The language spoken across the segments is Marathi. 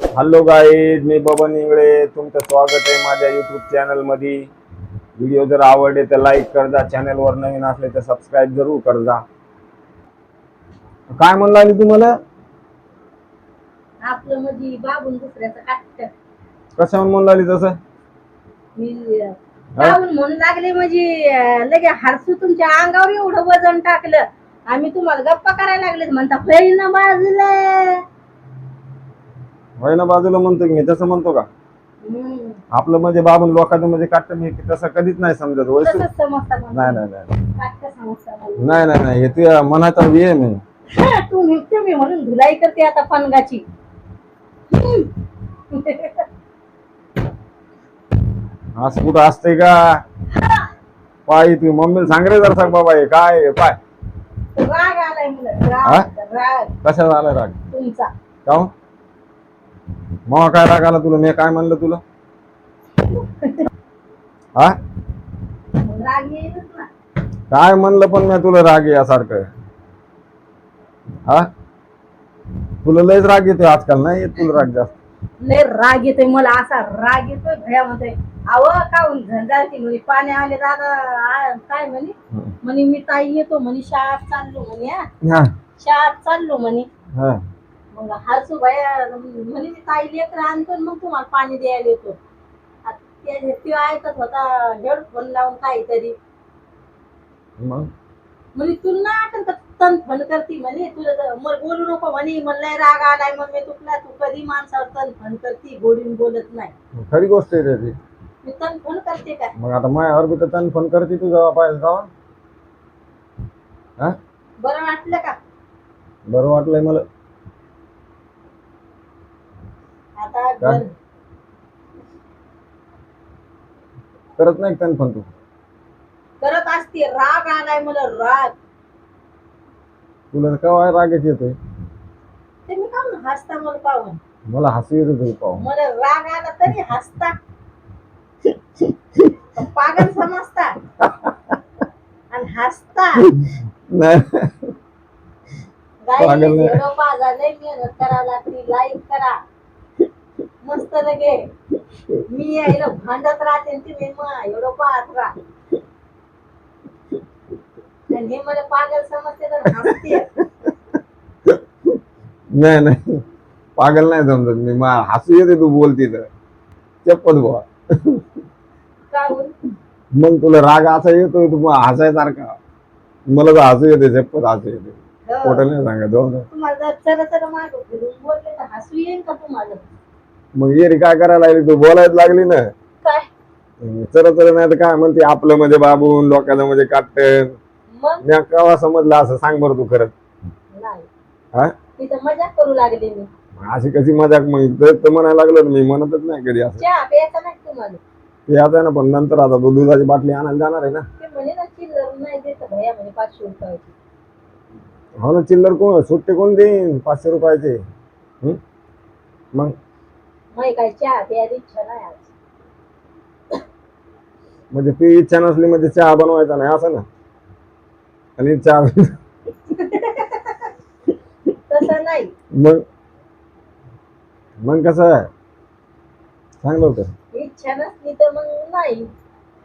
हॅलो गाईज मी बबन इंगळे. तुमचं स्वागत आहे माझ्या युट्यूब चॅनलमध्ये व्हिडिओ जर आवडले तर लाईक कर जा चॅनल वर नवीन असले तर सबस्क्राईब जरूर कर जा काय म्हणला तू मला आपलं म्हणजे बाबून दुसऱ्याचं काट कशावर म्हणला तसं? मी बाबून म्हणून लागले म्हणजे अं, लगे हरसू तुमच्या अंगावर एवढं वजन टाकलं. आम्ही तुम्हाला गप्पा करायला लागले म्हणता फैल ना बाजूला. होय ना बाजूला म्हणतो की मी तसं म्हणतो का. आपलं म्हणजे बाबून लोकांचं म्हणजे काटतं मी तसं कधीच नाही समजत? तसंच मग. नाही नाही नाही समजता. नाही नाही नाही हे तुझ्या मनाचा आहे मी हा, तू निघते मी म्हणून धुलाई करते आता पनगाची असं कुठं असतंय का पाय तू मम्मीला सांग रे जरा सांग बाबा हे काय पाय राग आलाय मुलं हा? राग राग तुमचा का हो? मग काय राग आला तुला? मी काय म्हणलं तुला? हा? राग येईलच ना. काय म्हणलं पण मी तुला राग यासारखं? हा? तुला लयच राग येतोय आजकाल नाही येत तुला राग जास्त? लय राग येतोय मला असा राग येतोय भयामध्ये. आव काऊन झंझाळती म्हणे? पाणी आले दादा आ- काय म्हणे? म्हणे मी ताई येतो म्हणे शाळेत चाललो म्हणे हा. हा. शाळेत चाललो म्हणे. हा. मग हरसू भया म्हणे ताई लेकर आणतो आणि मग तुम्हाला पाणी द्यायला येतो. ते ऐकत होता हेडफोन लावून काहीतरी. मग? म्हणे तुला ना आठवत का? तन फन करती म्हणे तुला मग बोलू नको म्हणे मला राग आलाय मग मी तुला तू कधी माणसावर तन फन करती गोडीन बोलत नाही. खरी गोष्ट आहे त्याची. मी तन फोन करते काय मग आता माझ्यावर बी तर तन फोन करते तू जेव्हा पाहिजे जावा हा? बरं वाटलं का? बरं वाटलंय मला आता काय? करत नाही तन फोन तू? करत असते राग आलाय मला राग. तुला केव्हा रागच येतोय? ते मी का हसता मला पाहून? मला हसू येतं तुझं पाहून. मला राग आला तरी हसता. पागल समजता. आणि हसता. नाही. पागल नाही. पाजा लय मेहनत करावं लागते लाईक करा. मस्त लगे. मी यायला भांडत राहते तुम्ही मग एवढं पाहत राहा. आणि हे मला पागल समजते तर हसते. नाही नाही. पागल नाही समजत मी. हसू येते तू बोलती तर. चप्पल बुवा. काहून मग तुला राग असा येतोय तू मग हसायसारखा. मला तर हसू येते चप्पल हसू येते. हो. नाही सांगत हो. ना. तुम्हाला जर चला चला माग फिरून बोलले तर हसू येईल का तुम्हाला? मग ये रे काय करायला लागली? तू बोलायला लागली ना. काय? चर चर नाही तर काय म्हणते आपलं म्हणजे बाबून लोकांचं म्हणजे काटन मग? मी केव्हा समजलं असं सांग बरं तू खरंच नाही. हा? तिथं मजाक करू लागले मी. अशी कशी मजाक मग? तर तर म्हणायला लागलो ना मी म्हणतच नाही कधी असं. चहा प्यायचा नाही तुम्हाला? ते आता आहे ना पण नंतर आता तू दुधाची बाटली आणायला जाणार आहे ना. ते म्हणे ना चिल्लर नाही देत भैया म्हणे पाचशे रुपयाची. हो ना चिल्लर कोण? सुट्टे कोण देईन? पाचशे रुपयाचे. हं? मग? नाही काय चहा प्यायला इच्छा नाही आज. म्हणजे ती इच्छा नसली म्हणजे चहा बनवायचा नाही असं ना? आणि चहा तसं नाही. मग? मग कसं आहे? सांग लवकर. इच्छा नसली तर मग नाही.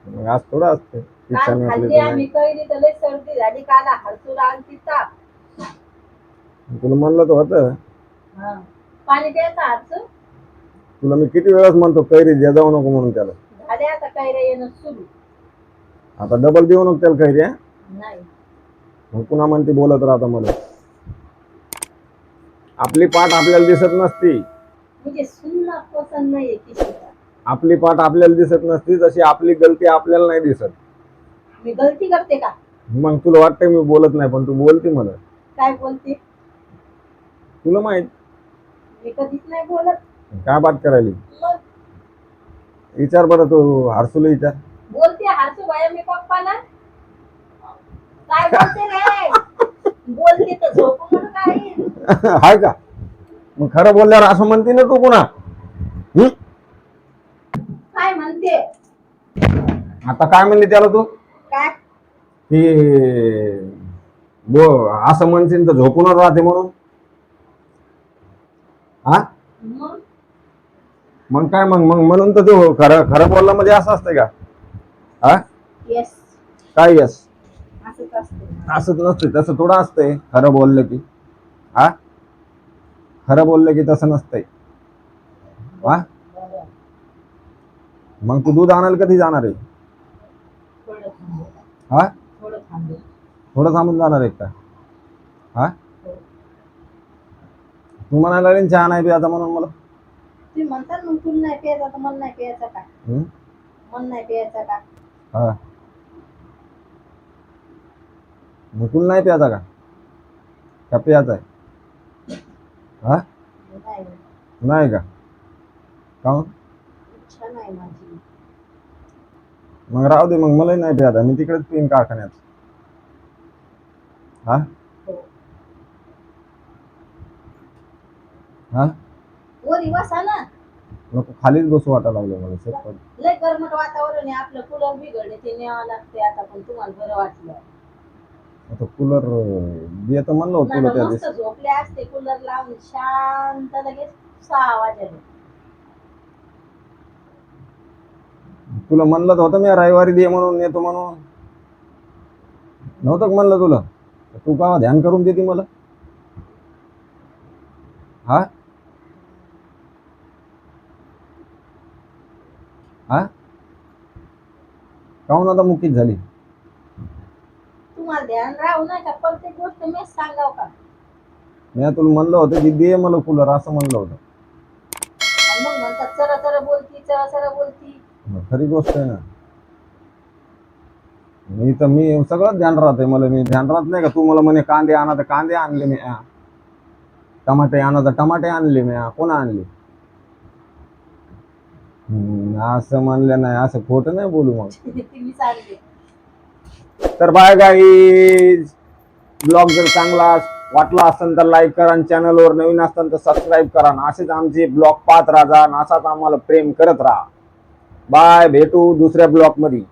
मग आज थोडं असते. इच्छा काल नसली खाल्ली तर आम्ही नाही. कैरी तर लय सर्दी झाली काल हरसूर आणती ताप. तुला म्हणलं तर होतं. हा. पाणी द्यायचं हरसू तुला मी किती वेळाच म्हणतो कैरी द्या जाऊ नको म्हणून त्याला. झाले आता कैऱ्या येणं सुरू. आता डबल देऊ नको त्याला कैरी? नाही. मग पुन्हा म्हणते बोलत राहता मला. आपली पाठ आपल्याला दिसत नसती. म्हणजे सुन्ना पसंत नाहीये किशीचा आपली पाठ आपल्याला दिसत नसती तशी आपली गलती आपल्याला नाही दिसत. मी गलती करते का? मग तुला वाटतंय मी बोलत नाही पण तू बोलते मला. काय बोलते? तुला माहीत. मी कधीच नाही बोलत. काय बात करायली? विचार बरं तू हरसूला विचार. बोलते हरसू बाया मी पप्पाला. काय बोलते रे? बोलते तर झोपून काय हाय का? मग खरं बोलल्यावर असं म्हणते ना तू पुन्हा? काय म्हणते? आता काय म्हणली त्याला तू? काय? की बो असं म्हणशील तर झोपूनच राहते म्हणून. हा? मग काय मग? मग म्हणून तर ते खरं खरं बोललं म्हणजे असं असतंय का? हा येस काय यस असंच असतं असंच नसते तसं थोडं असतंय. खरं बोललं की. हा खरं बोललं की तसं नसतंय. बरं. मग तू दूध आणायला कधी जाणार आहे? थोडं थांबव. हा थोडं थांबव. थोडं थांबून जाणार आहे का? हा तू म्हणायला लागली चहा नाही प्यायचा म्हणून मला. तुम्ही म्हणतात मग तुला नाही प्यायचा तर मला नाही प्यायचा का? हम्म? मन नाही प्यायचा का? हा. मग तुला नाही प्यायचा का? का प्यायचा आहे? हा? नाही. नाही का? काहून इच्छा नाही माझी. मग राहू दे मग मलाही नाही प्यायचा. मी तिकडेच पिईन कारखान्यात. हा? हो. हा? वरी बसा ना नको खालीच बसू वाटायला लागलं मला शेतात लय गरमट वातावरण आहे आपलं कूलर बिघडले ते न्यावं लागते आता पण तुम्हाला बरं वाटलं. आता कूलर देतं म्हणलं होतं तुला त्या मस्त दिवशी. झोपले असते कूलर लावून शांत लगेच सहा वाजले. तुला म्हणलं तर होतं मी रविवारी दे म्हणून येतो म्हणून. नव्हतं का म्हणलं तुला? तू का ध्यान करून देते मला? हा? हा? काहून आता मुकीत झाली? तुम्हाला ध्यान राहू नये का? प्रत्येक गोष्ट मीच सांगाव का? मी तुला म्हणलं होतं की दे मला कूलर असं म्हणलं होतं. आणि मग म्हणतात चरा चरा बोलती चरा चरा बोलती. मग खरी गोष्ट आहे ना. मी तर मी सगळं ध्यान राहते मला मी ध्यान राहत नाही का? तू मला म्हणे कांदे आणा तर कांदे आणले मी. आ. टमाटे आणा तर टमाटे आणले मी. आ. कोणा आणले? हम्म, असं म्हणलं नाही असं खोटं नाही बोलू मग. तर बाय गाईज ब्लॉग जर चांगला वाटला असेल तर लाईक करा आणि चॅनलवर नवीन असेल तर सबस्क्राईब करा आणि असेच आमचे ब्लॉग पाहत राहा आणि असाच आम्हाला प्रेम करत राहा. बाय भेटू दुसऱ्या ब्लॉगमध्ये